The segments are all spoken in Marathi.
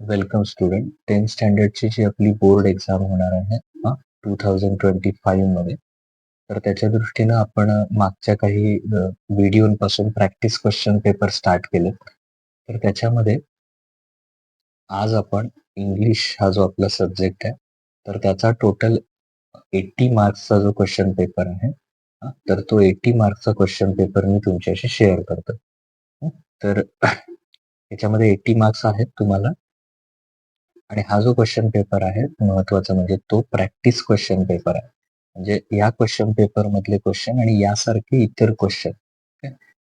वेलकम स्टुडंट टेन्थ स्टँडर्डची जी आपली बोर्ड एक्झाम होणार आहे टू थाउजंड ट्वेंटी फाईव्हमध्ये. तर त्याच्या दृष्टीनं आपण मागच्या काही व्हिडिओपासून प्रॅक्टिस क्वेश्चन पेपर स्टार्ट केले तर त्याच्यामध्ये आज आपण इंग्लिश हा जो आपला सब्जेक्ट आहे तर त्याचा टोटल एट्टी मार्क्सचा जो क्वेश्चन पेपर आहे तर तो एट्टी मार्क्सचा क्वेश्चन पेपर मी तुमच्याशी शेअर करतो तर याच्यामध्ये एट्टी मार्क्स आहेत तुम्हाला. आणि हा जो क्वेश्चन पेपर आहे महत्त्वाचा म्हणजे तो प्रॅक्टिस क्वेश्चन पेपर आहे. म्हणजे या क्वेश्चन पेपर मधले क्वेश्चन आणि यासारखे इतर क्वेश्चन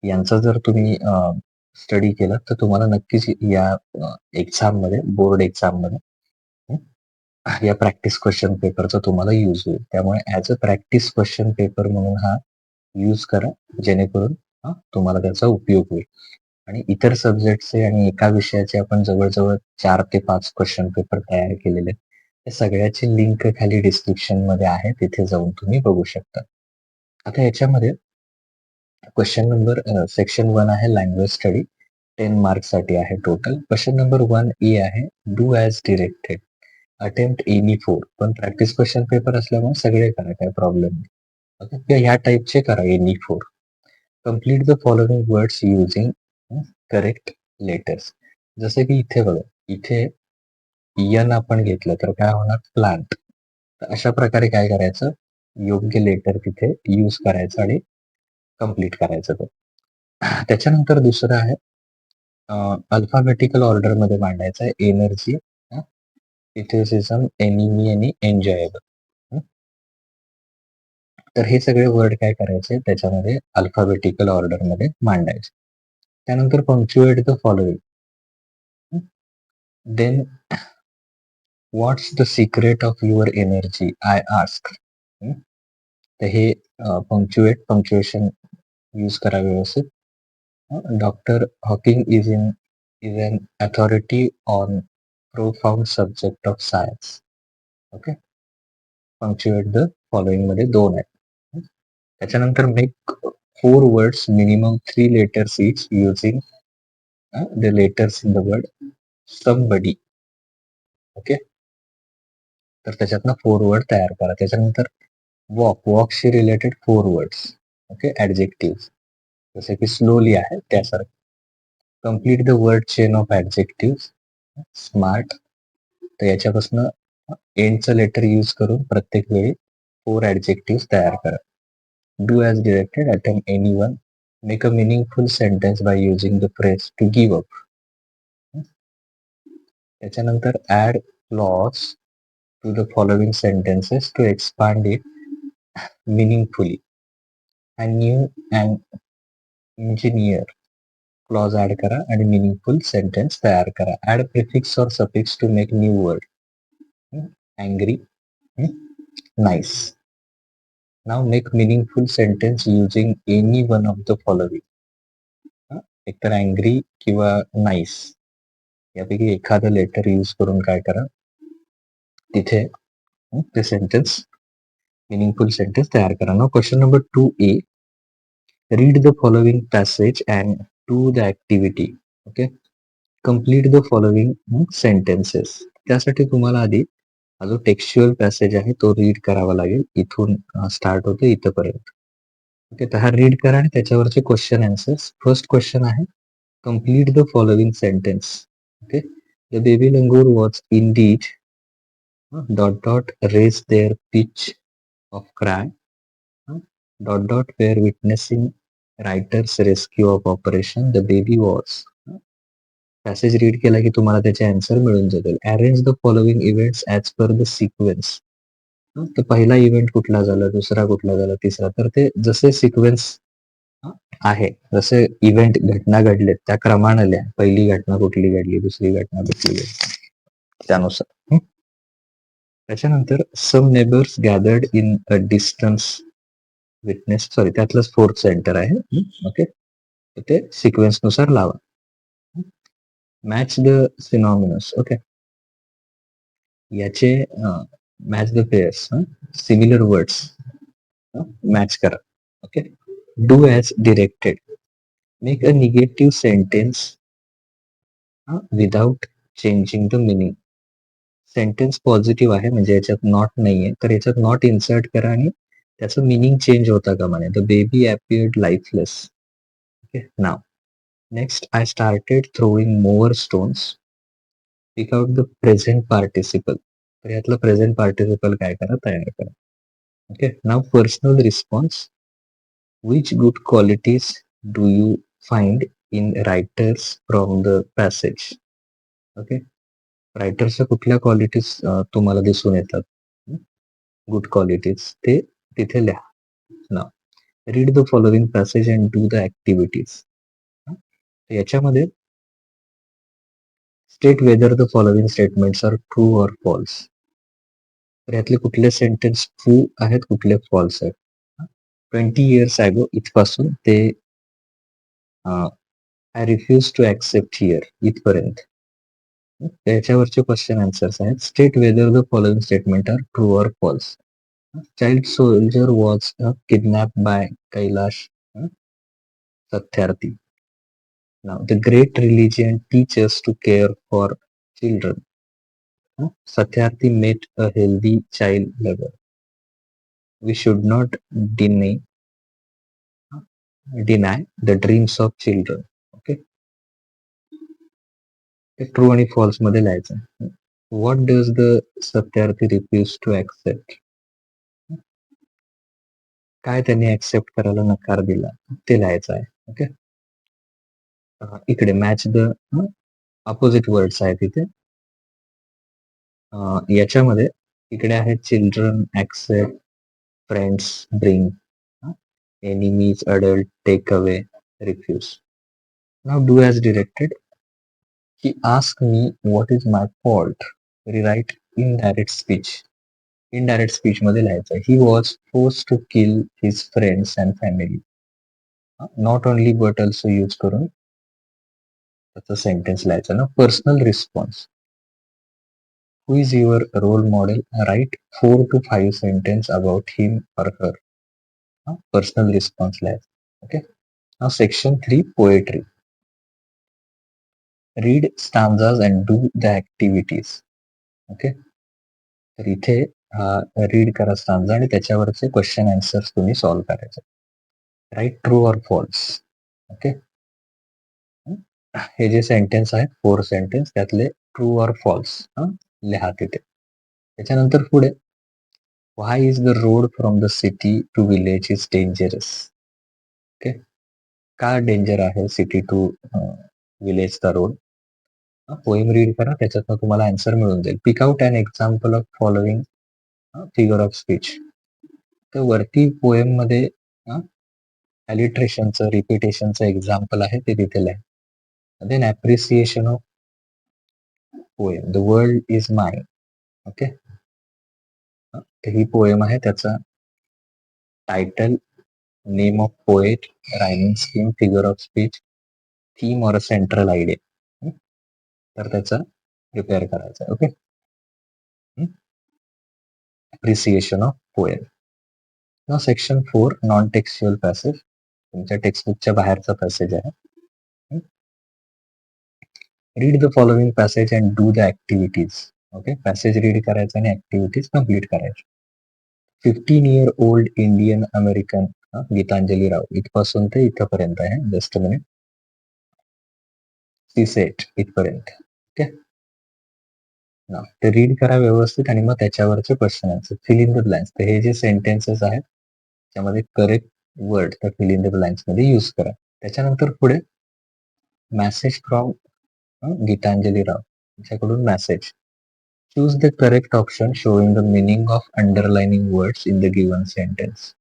यांचा जर तुम्ही स्टडी केला तर तुम्हाला नक्कीच या एक्झाममध्ये बोर्ड एक्झाममध्ये या प्रॅक्टिस क्वेश्चन पेपरचा तुम्हाला यूज होईल. त्यामुळे as a practice question paper म्हणून हा यूज करा जेणेकरून तुम्हाला त्याचा उपयोग होईल. आणि इतर सब्जेक्टचे आणि एका विषयाचे आपण जवळजवळ चार ते पाच क्वेश्चन पेपर तयार केलेले आहेत. त्या सगळ्याची लिंक खाली डिस्क्रिप्शनमध्ये आहे. तिथे जाऊन तुम्ही बघू शकता. आता याच्यामध्ये क्वेश्चन नंबर सेक्शन वन आहे लँग्वेज स्टडी टेन मार्क्ससाठी आहे total question number one A आहे do as directed attempt any four पण प्रॅक्टिस क्वेश्चन पेपर असल्यामुळे सगळे करा काय प्रॉब्लेम नाही. ह्या टाईपचे करा any four complete the following words using correct letters जसे की इथे बघा इथे यन आपण घेतलं तर काय होणार? प्लांट तर अशा प्रकारे काय करायचं? योग्य लेटर तिथे यूज करायचं आणि कंप्लीट करायचं तो. त्याच्यानंतर दुसरं आहे अल्फाबेटिकल ऑर्डरमध्ये मांडायचं आहे एनर्जी इथिसिझम एनिमी आणि एन्जॉयबल तर हे सगळे वर्ड काय करायचे? त्याच्यामध्ये अल्फाबेटिकल ऑर्डरमध्ये मांडायचे. त्यानंतर punctuate the following then what's the secret of your energy I ask तर हे पंक्च्युएट पंक्च्युएशन यूज करा व्यवस्थित. Doctor Hawking is in is an authority on profound subject of science okay punctuate the फॉलोइंगमध्ये दोन आहेत. त्याच्यानंतर make four words minimum three each using uh, the letters in the word somebody. Okay तर त्याच्यातनं फोर वर्ड तयार करा. त्याच्यानंतर walk वॉकशी related four words okay adjective जसे की स्लोली आहे त्यासारखं. Complete the word chain of adjective smart तर याच्यापासून एंडचं uh, लेटर यूज करून प्रत्येक वेळी फोर ऍडजेक्टिव्ह तयार करा. Do as directed attempt any one make a meaningful sentence by using the phrase to give up त्याच्यानंतर add clause to the following sentences to expand it meaningfully and new and engineer clause add करा आणि मिनिंगफुल सेंटेन्स तयार करा. Add prefix or suffix to make new word angry. Nice. Now make meaningful sentence using any one of the following एकतर अँग्री किंवा नाईस यापैकी एखादं लेटर यूज करून काय करा? तिथे ते सेंटेन्स मिनिंगफुल सेंटेन्स तयार करा. ना question number two A read the following passage and to the activity okay complete the following sentences त्यासाठी तुम्हाला आधी हा जो टेक्स्च्युअल पॅसेज आहे तो रीड करावा लागेल. इथून स्टार्ट होतो इथंपर्यंत. ओके तर हा रीड करा आणि त्याच्यावरचे क्वेश्चन आन्सर्स फर्स्ट क्वेश्चन आहे complete the following sentence okay the baby langur was in deed dot dot raise their pitch of cry dot dot were witnessing writers rescue of operation the baby was passage read केला की तुम्हाला त्याचे आन्सर मिळून जातील. Arrange the following events as per the sequence तर पहिला इव्हेंट कुठला झाला दुसरा कुठला झाला तिसरा? तर ते जसे सिक्वेन्स आहे जसे इव्हेंट घटना घडलेत त्या क्रमाने लिहा पहिली घटना कुठली घडली दुसरी घटना कुठली घडली? त्यानुसार. त्याच्यानंतर some neighbours gathered in a distance witness sorry त्यातलंच fourth centre आहे. ओके ते सिक्वेन्सनुसार लावा. मॅच द सिनॉमिनस ओके याचे match the pairs similar words match करा. Okay do as directed make a negative sentence without changing the meaning sentence positive आहे म्हणजे याच्यात नॉट नाहीये. तर याच्यात नॉट इन्सर्ट करा आणि त्याचं मिनिंग चेंज होता का म्हणे the baby appeared lifeless okay now next I started throwing more stones pick out the present participle तर यातलं प्रेझेंट पार्टिसिपल काय करा? तयार करा. Okay now personal response which good qualities do you find in writers from the passage okay रायटर्सच्या कुठल्या क्वालिटीज तुम्हाला दिसून येतात? गुड क्वालिटीज ते तिथे लिहा. Now read the following passage and do the activities याच्यामध्ये state whether the following statements are true or false तर यातले कुठले सेंटेन्स ट्रू आहेत कुठले फॉल्स आहेत. ट्वेंटी इयर्स अगो इथपासून ते I refuse to accept here इथपर्यंत. त्याच्यावरचे क्वेश्चन आन्सर्स आहेत. State whether the following statement are true or false child soldier was kidnap by Kailash Satyarthi. Now, the great religion teaches to care for children. Huh? Satyarthi met a healthy child lover. We should not deny deny the dreams of children. Okay. ते ट्रू आणि फॉल्स मध्ये लिहायचं what does the Satyarthi refuse to accept काय त्यांनी ऍक्सेप्ट करायला नकार दिला ते लिहायचं आहे ओके इकडे मॅच द अपोजिट वर्ड्स आहेत इथे. याच्यामध्ये इकडे आहेत children accept friends bring enemies adult take away refuse now do as directed he ask me what is my fault rewrite in direct speech in direct speech मध्ये लिहायचं he was force to kill his friends and family not only but also use करून त्याचा सेंटेन्स लिहायचा ना personal response who is your role model write four to five sentence about him or her personal response लिहायचा okay now section three poetry read stanzas and do the activities okay तर इथे रीड करा स्टांजा आणि त्याच्यावरचे क्वेश्चन आन्सर्स तुम्ही सॉल्व्ह करायचे. Write true or false okay हे जे सेंटेन्स आहेत फोर सेंटेन्स त्यातले ट्रू ऑर फॉल्स लिहा तिथे. त्याच्यानंतर पुढे why is the road from the city to village is dangerous okay का डेंजर आहे सिटी टू विलेजचा रोड पोएम रीड करा त्याच्यातनं तुम्हाला आन्सर मिळून जाईल. Pick out and example of following figure of speech तर वरती पोएममध्ये अलिट्रेशनचं रिपिटेशनचं एक्झाम्पल आहे ते तिथे लिहा. Then appreciation of poem the world is my okay he poem आहे. त्याचा title name of poet rhyming scheme figure of speech theme or central idea तर त्याचा प्रिपेअर करायचा okay appreciation of poem section four non textual passage तुमच्या टेक्स्टबुकच्या बाहेरचा पॅसेज आहे. Read the following passage and do the activities okay passage read करायचं आणि ऍक्टिव्हिटीज कंप्लीट करायची. Fifteen year old Indian American Gitanjali Rao. इथपासून ते इथपर्यंत आहे. जस्ट मिनिट सी सेट इथपर्यंत. ओके ते रीड करा व्यवस्थित आणि मग त्याच्यावरचे question answer fill in the blanks तर हे जे सेंटेन्सेस आहेत त्यामध्ये करेक्ट वर्ड तर फिल इन द ब्लँक्समध्ये युज करा. त्याच्यानंतर पुढे मॅसेज फ्रॉम गीतांजली राव यांच्याकडून message choose the correct option showing the meaning of underlining words in the given sentence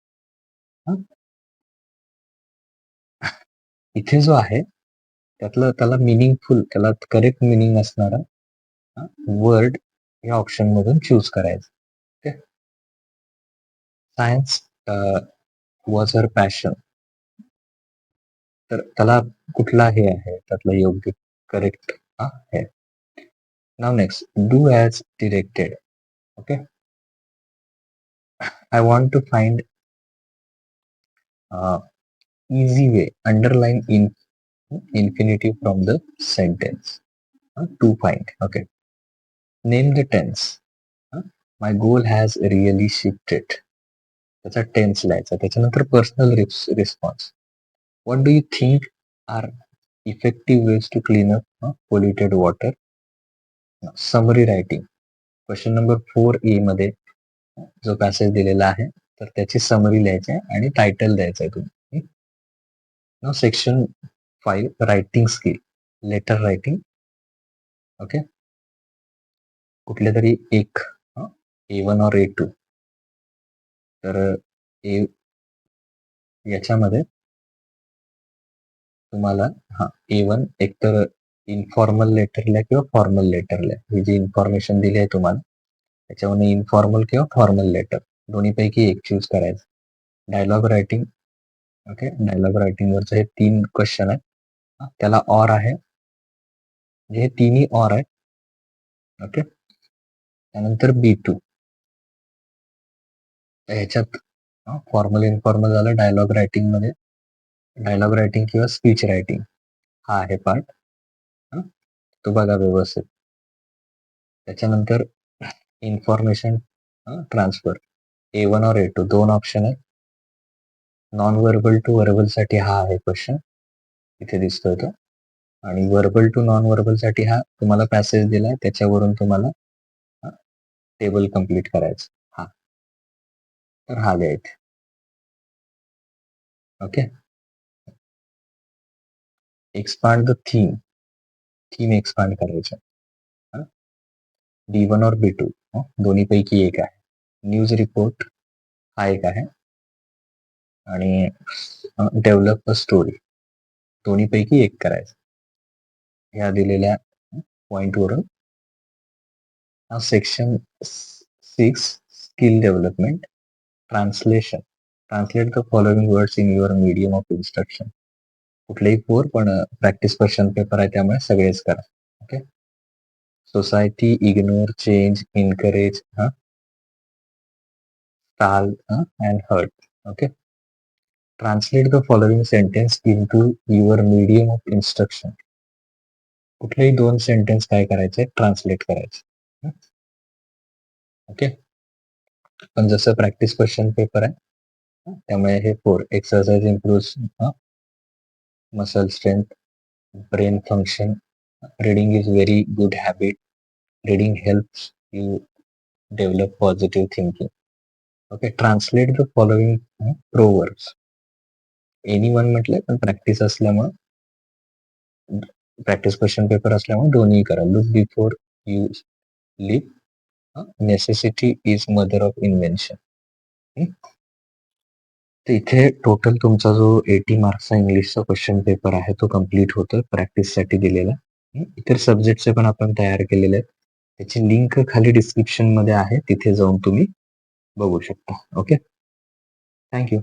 इथे जो आहे त्यातलं त्याला मिनिंगफुल त्याला करेक्ट मिनिंग असणारा वर्ड या ऑप्शन मधून चूज करायचं. Okay science was her passion तर त्याला कुठला हे आहे? त्यातलं योग्य करेक्ट आहे नाव next do as directed okay I want to find easy way underline in infinitive from the sentence to find okay name the tense my goal has really shifted त्याचा टेन्स लिहायचा त्याच्यानंतर personal response what do you think are effective ways to clean up polluted water summary writing question number four A मध्ये जो पॅसेज दिलेला आहे तर त्याची समरी लिहायची आहे आणि टायटल द्यायचं आहे तुम्ही section five writing skill letter writing okay कुठले तरी एक ए वन और ए टू तर ए याच्यामध्ये तुम्हाला, हा ए वन एकतर इन्फॉर्मल लेटर लिहा किंवा फॉर्मल लेटर लिहा ही जी इन्फॉर्मेशन दिली आहे तुम्हाला त्याच्यामध्ये इन्फॉर्मल किंवा फॉर्मल लेटर दोन्हीपैकी एक चूज़ करायचं. Dialogue writing okay dialogue writing वरचे हे तीन क्वेश्चन आहेत. त्याला ऑर आहे. हे तिन्ही ऑर आहे ओके त्यानंतर बी टू ह्याच्यात फॉर्मल इन्फॉर्मल झालं डायलॉग रायटिंग मध्ये. डायलॉग रायटिंग किंवा स्पीच रायटिंग हा आहे पार्ट तो बघा व्यवस्थित. त्याच्यानंतर इन्फॉर्मेशन ट्रान्सफर ए वन और ए टू दोन ऑप्शन आहे नॉन वर्बल टू वर्बलसाठी हा आहे क्वेश्चन इथे दिसतोय तो. आणि वर्बल टू नॉन वर्बलसाठी हा तुम्हाला पॅसेज दिलाय. त्याच्यावरून तुम्हाला टेबल कंप्लीट करायचं. हा. तर हा लिहायचे okay expand the theme theme expand करायची. डी वन और बी टू दोन्ही पैकी एक आहे. न्यूज रिपोर्ट हा एक आहे. आणि डेव्हलप अ स्टोरी दोन्ही पैकी एक करायचं. ह्या दिलेल्या पॉइंटवरून section six skill development translation translate the following words in your medium of instruction कुठलेही फोर पण प्रॅक्टिस क्वेश्चन पेपर आहे त्यामुळे सगळेच करा. Okay society ignore change encourage हा? Stall and hurt okay translate the following sentence into your medium of instruction कुठलेही दोन सेंटेन्स काय करायचे? ट्रान्सलेट करायचे. ओके पण जसं प्रॅक्टिस क्वेश्चन पेपर आहे त्यामुळे हे four exercise improve muscle strength brain function reading is very good habit reading helps you develop positive thinking okay translate the following proverbs any one म्हटलंय पण प्रॅक्टिस असल्यामुळं प्रॅक्टिस क्वेश्चन पेपर असल्यामुळे दोन्ही करा look before you leave necessity is mother of invention तर इथे टोटल तुमचा जो एटी मार्क्सचा इंग्लिशचा क्वेश्चन पेपर आहे तो कंप्लीट होतो प्रॅक्टिससाठी दिलेला. इतर सब्जेक्टचे पण आपण तयार केलेले आहेत. त्याची लिंक खाली डिस्क्रिप्शनमध्ये आहे तिथे जाऊन तुम्ही बघू शकता. Okay thank you